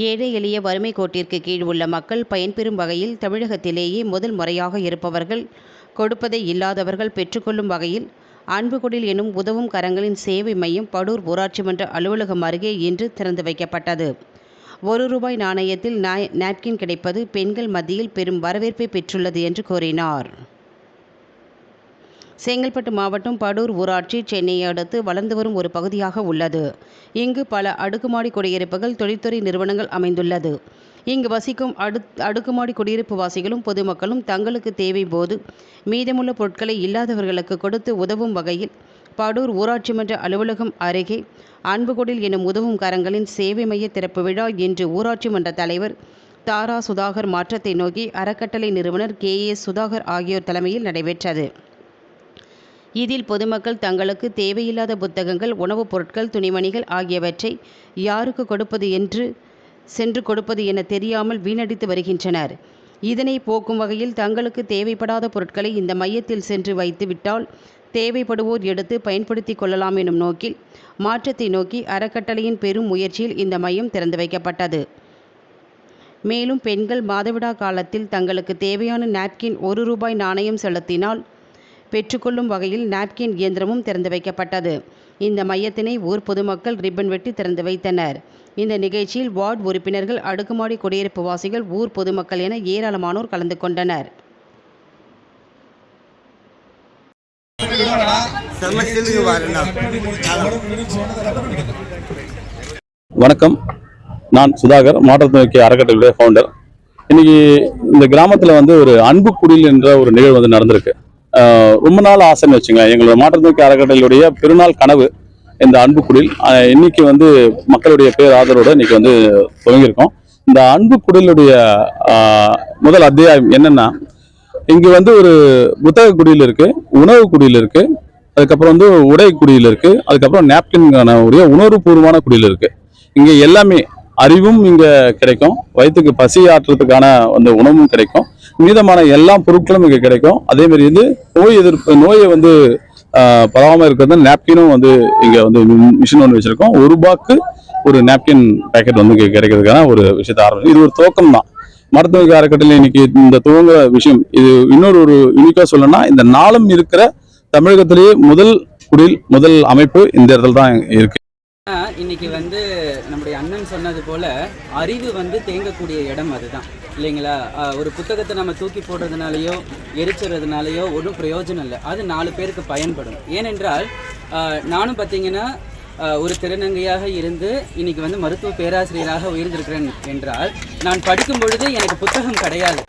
ஏழை எளிய வறுமை கோட்டிற்கு கீழ் உள்ள மக்கள் பயன்பெறும் வகையில் தமிழகத்திலேயே முதல் முறையாக இருப்பவர்கள் கொடுப்பதை இல்லாதவர்கள் பெற்றுக்கொள்ளும் வகையில் அன்புகுடில் எனும் உதவும் கரங்களின் சேவை மையம் படூர் ஊராட்சி மன்ற அலுவலகம் அருகே இன்று திறந்து வைக்கப்பட்டது. ஒரு ரூபாய் நாணயத்தில் நாப்கின் கிடைப்பது பெண்கள் மத்தியில் பெரும் வரவேற்பை பெற்றுள்ளது என்று கூறினார். செங்கல்பட்டு மாவட்டம் படூர் ஊராட்சி சென்னையை அடுத்து வளர்ந்து வரும் ஒரு பகுதியாக உள்ளது. இங்கு பல அடுக்குமாடி குடியிருப்புகள் தொழில்துறை நிறுவனங்கள் அமைந்துள்ளது. இங்கு வசிக்கும் அடு அடுக்குமாடி குடியிருப்பு வாசிகளும் பொதுமக்களும் தங்களுக்கு தேவை போது மீதமுள்ள பொருட்களை இல்லாதவர்களுக்கு கொடுத்து உதவும் வகையில் படூர் ஊராட்சி மன்ற அலுவலகம் அருகே அன்புகுடில் எனும் உதவும் கரங்களின் சேவை மைய திறப்பு விழா இன்று ஊராட்சி மன்ற தலைவர் தாரா சுதாகர் மாற்றத்தை நோக்கி அறக்கட்டளை நிறுவனர் கே எஸ் சுதாகர் ஆகியோர் தலைமையில் நடைபெற்றது. இதில் பொதுமக்கள் தங்களுக்கு தேவையில்லாத புத்தகங்கள் உணவுப் பொருட்கள் துணிமணிகள் ஆகியவற்றை யாருக்கு கொடுப்பது என்று சென்று கொடுப்பது என தெரியாமல் வீணடித்து வருகின்றனர். இதனை போக்கும் வகையில் தங்களுக்கு தேவைப்படாத பொருட்களை இந்த மையத்தில் சென்று வைத்து விட்டால் தேவைப்படுவோர் எடுத்து பயன்படுத்தி கொள்ளலாம் எனும் நோக்கில் மாற்றத்தை நோக்கி அறக்கட்டளையின் பெரும் முயற்சியில் இந்த மையம் திறந்து வைக்கப்பட்டது. மேலும் பெண்கள் மாதவிடா காலத்தில் தங்களுக்கு தேவையான நாப்கின் ஒரு ரூபாய் நாணயம் செலுத்தினால் பெற்றுக்கொள்ளும் வகையில் நாப்கின் இயந்திரமும் திறந்து வைக்கப்பட்டது. இந்த மையத்தினை ஊர் பொதுமக்கள் ரிப்பன் வெட்டி திறந்து வைத்தனர். இந்த நிகழ்ச்சியில் வார்டு உறுப்பினர்கள் அடுக்குமாடி குடியிருப்பு வாசிகள் ஊர் பொதுமக்கள் என ஏராளமானோர் கலந்து கொண்டனர். வணக்கம். நான் சுதாகர் மாற்றத்திற்கு அறக்கட்டளையுடைய ஃபவுண்டர் இன்னைக்கு இந்த கிராமத்தில் வந்து ஒரு அன்பு குடில் என்ற ஒரு நிகழ்வு வந்து நடந்திருக்கு. ரொம்ப நாள் ஆசைன்னு வச்சுங்களேன் எங்களோட மாற்றத்திற்கு அறக்கட்டளையுடைய பெருநாள் கனவு இந்த அன்புக்குடில். இன்னைக்கு வந்து மக்களுடைய பேர் ஆதரவோட இன்னைக்கு வந்து துவங்கியிருக்கோம். இந்த அன்பு குடிலுடைய முதல் அத்தியாயம் என்னன்னா இங்க வந்து ஒரு புத்தக குடியில் இருக்கு உணவு குடியில் இருக்கு அதுக்கப்புறம் வந்து உடை குடியில் இருக்கு அதுக்கப்புறம் நாப்கின்கான உடைய உணர்வுபூர்வமான குடியில் இருக்கு. இங்க எல்லாமே அறிவும் இங்க கிடைக்கும் வயிற்றுக்கு பசி ஆற்றுறதுக்கான அந்த உணவும் கிடைக்கும். மீதமான எல்லா பொருட்களும் இங்கே கிடைக்கும். அதே மாதிரி வந்து நோய் எதிர்ப்பு நோயை வந்து பரவாமல் இருக்கிறது நாப்கினும் வந்து இங்கே வந்து மிஷின் ஒன்று வச்சுருக்கோம். ஒரு ரூபாய்க்கு ஒரு நாப்கின் பேக்கெட் வந்து இங்கே கிடைக்கிறதுக்கான ஒரு விஷயத்தை ஆரம்பிச்சு இது ஒரு துவக்கம் தான். மருத்துவ அறக்கட்டளை இன்னைக்கு இந்த துவங்குற விஷயம் இது இன்னொரு ஒரு யூனிக்காக சொல்லணும்னா இந்த நாளும் இருக்கிற தமிழகத்திலேயே முதல் குடில் முதல் அமைப்பு இந்த இடத்துல தான் இருக்கு. இன்னைக்கு வந்து சொன்னது போல அறிவு வந்து தேங்கக்கூடிய இடம் அதுதான். இல்லைங்களா? ஒரு புத்தகத்தை நம்ம தூக்கி போடுறதுனாலையோ எரிச்சுறதுனாலையோ ஒன்றும் பிரயோஜனம் இல்லை. அது நாலு பேருக்கு பயன்படும். ஏனென்றால் நானும் பார்த்தீங்கன்னா ஒரு திருநங்கையாக இருந்து இன்னைக்கு வந்து மருத்துவ பேராசிரியராக உயர்ந்திருக்கிறேன் என்றால் நான் படிக்கும் பொழுது எனக்கு புத்தகம் கிடையாது.